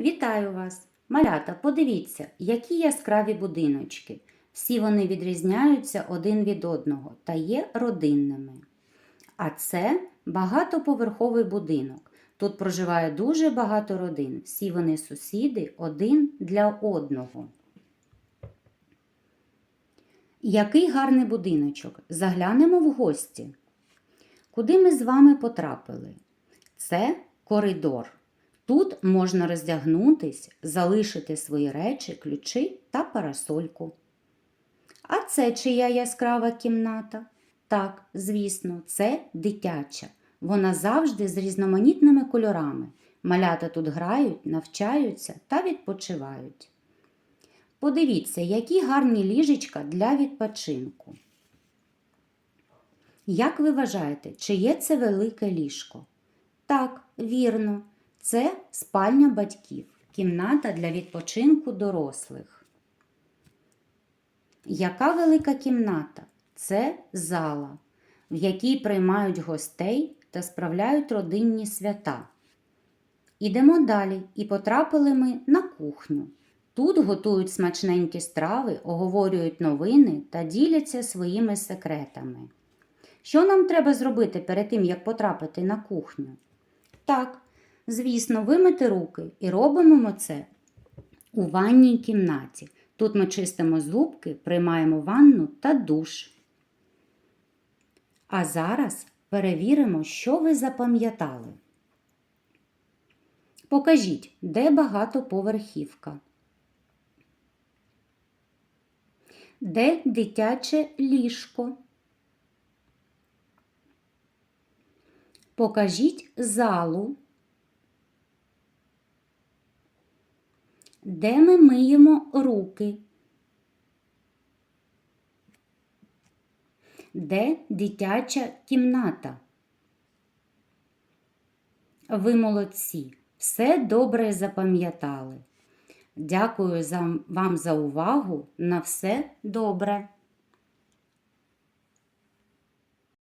Вітаю вас! Малята, подивіться, які яскраві будиночки. Всі вони відрізняються один від одного та є родинними. А це багатоповерховий будинок. Тут проживає дуже багато родин. Всі вони сусіди один для одного. Який гарний будиночок. Заглянемо в гості. Куди ми з вами потрапили? Це коридор. Тут можна роздягнутись, залишити свої речі, ключі та парасольку. А це чия яскрава кімната? Так, звісно, це дитяча. Вона завжди з різноманітними кольорами. Малята тут грають, навчаються та відпочивають. Подивіться, які гарні ліжечка для відпочинку. Як ви вважаєте, чиє це велике ліжко? Так, вірно, це спальня батьків, кімната для відпочинку дорослих. Яка велика кімната? Це зала, в якій приймають гостей та справляють родинні свята. Ідемо далі і потрапили ми на кухню. Тут готують смачненькі страви, оговорюють новини та діляться своїми секретами. Що нам треба зробити перед тим, як потрапити на кухню? Так, звісно, вимити руки і робимо ми це у ванній кімнаті. Тут ми чистимо зубки, приймаємо ванну та душ. А зараз перевіримо, що ви запам'ятали. Покажіть, де багатоповерхівка. Де дитяче ліжко? Покажіть залу. Де ми миємо руки? Де дитяча кімната? Ви молодці, все добре запам'ятали. Дякую вам за увагу. На все добре.